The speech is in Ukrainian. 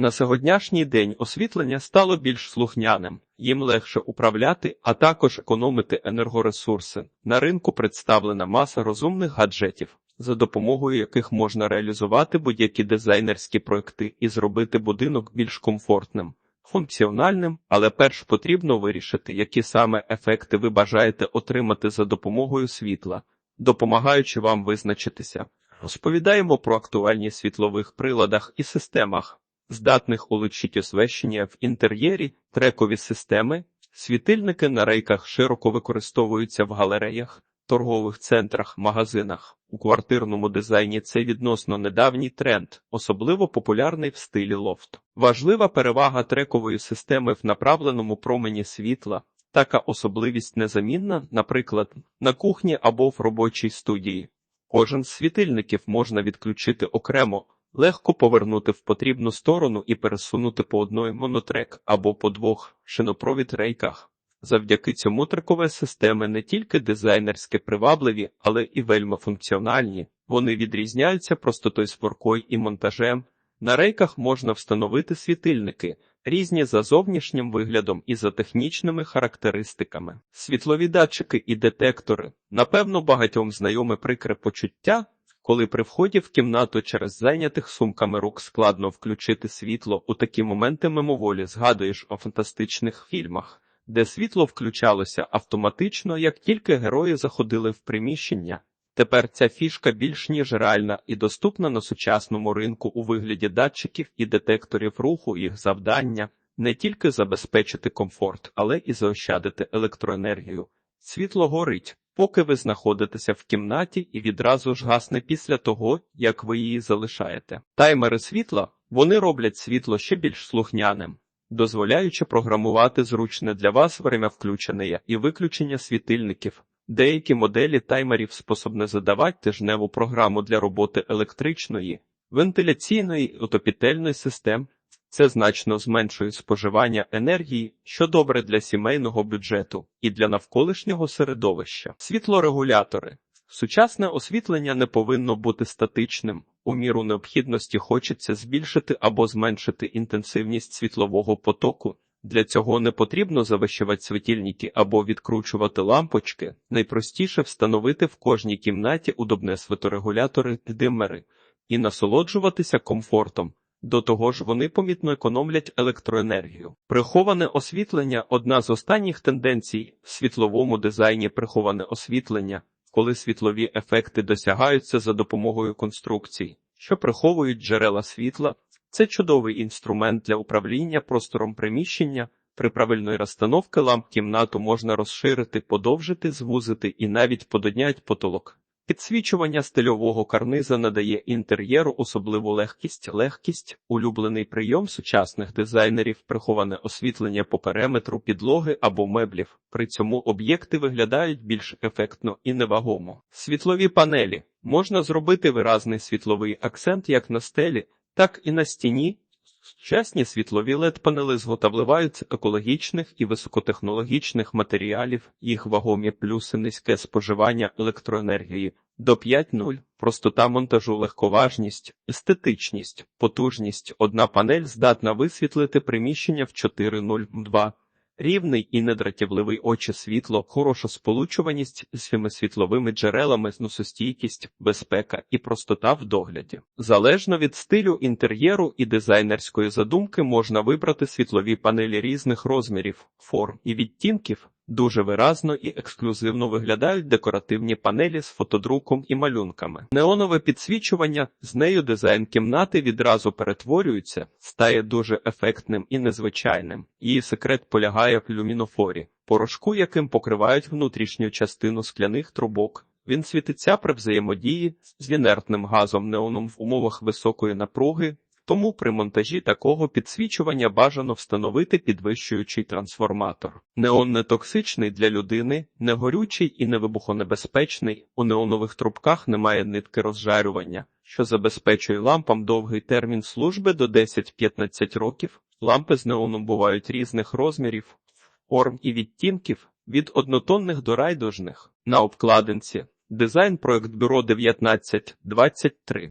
На сьогоднішній день освітлення стало більш слухняним, їм легше управляти, а також економити енергоресурси. На ринку представлена маса розумних гаджетів, за допомогою яких можна реалізувати будь-які дизайнерські проекти і зробити будинок більш комфортним. Функціональним, але перш потрібно вирішити, які саме ефекти ви бажаєте отримати за допомогою світла, допомагаючи вам визначитися. Розповідаємо про актуальні світлових приладах і системах, здатних улучшити освещення в інтер'єрі, трекові системи, світильники на рейках широко використовуються в галереях, торгових центрах, магазинах. У квартирному дизайні це відносно недавній тренд, особливо популярний в стилі лофт. Важлива перевага трекової системи в направленому промені світла. Така особливість незамінна, наприклад, на кухні або в робочій студії. Кожен з світильників можна відключити окремо, легко повернути в потрібну сторону і пересунути по одної монотрек або по двох шинопровід рейках. Завдяки цьому трекові системи не тільки дизайнерськи привабливі, але і вельми функціональні. Вони відрізняються простотою споркою і монтажем. На рейках можна встановити світильники, різні за зовнішнім виглядом і за технічними характеристиками. Світлові датчики і детектори. Напевно, багатьом знайоме прикре почуття, коли при вході в кімнату через зайнятих сумками рук складно включити світло, у такі моменти мимоволі згадуєш о фантастичних фільмах, де світло включалося автоматично, як тільки герої заходили в приміщення. Тепер ця фішка більш ніж реальна і доступна на сучасному ринку у вигляді датчиків і детекторів руху їх завдання не тільки забезпечити комфорт, але і заощадити електроенергію. Світло горить, поки ви знаходитеся в кімнаті і відразу ж гасне після того, як ви її залишаєте. Таймери світла вони роблять світло ще більш слухняним, дозволяючи програмувати зручне для вас время включення і виключення світильників. Деякі моделі таймерів способні задавати тижневу програму для роботи електричної, вентиляційної і отопітельної систем. Це значно зменшує споживання енергії, що добре для сімейного бюджету і для навколишнього середовища. Світлорегулятори. Сучасне освітлення не повинно бути статичним. У міру необхідності хочеться збільшити або зменшити інтенсивність світлового потоку. Для цього не потрібно завищувати світильники або відкручувати лампочки. Найпростіше встановити в кожній кімнаті удобне світорегулятори диммери і насолоджуватися комфортом. До того ж, вони помітно економлять електроенергію. Приховане освітлення одна з останніх тенденцій в світловому дизайні приховане освітлення, коли світлові ефекти досягаються за допомогою конструкцій, що приховують джерела світла. Це чудовий інструмент для управління простором приміщення. При правильної розстановки ламп кімнату можна розширити, подовжити, звузити і навіть пододнять потолок. Підсвічування стильового карниза надає інтер'єру особливу легкість, легкість, улюблений прийом сучасних дизайнерів, приховане освітлення по периметру підлоги або меблів. При цьому об'єкти виглядають більш ефектно і невагомо. Світлові панелі можна зробити виразний світловий акцент як на стелі, так і на стіні. Сучасні світлові LED-панели зготовляють з екологічних і високотехнологічних матеріалів, їх вагомі плюси низьке споживання електроенергії до 5.0, простота монтажу, легковажність, естетичність, потужність. Одна панель здатна висвітлити приміщення в 4.02. Рівний і недратівливий очі світло, хороша сполучуваність з світловими джерелами, зносостійкість, безпека і простота в догляді. Залежно від стилю інтер'єру і дизайнерської задумки можна вибрати світлові панелі різних розмірів, форм і відтінків. Дуже виразно і ексклюзивно виглядають декоративні панелі з фотодруком і малюнками. Неонове підсвічування з нею дизайн кімнати відразу перетворюється, стає дуже ефектним і незвичайним. Її секрет полягає в люмінофорі, порошку, яким покривають внутрішню частину скляних трубок. Він світиться при взаємодії з інертним газом неоном в умовах високої напруги. Тому при монтажі такого підсвічування бажано встановити підвищуючий трансформатор. Неон не токсичний для людини, не горючий і не вибухонебезпечний. У неонових трубках немає нитки розжарювання, що забезпечує лампам довгий термін служби до 10-15 років. Лампи з неоном бувають різних розмірів, форм і відтінків від однотонних до райдужних. На обкладинці дизайн проект бюро 1923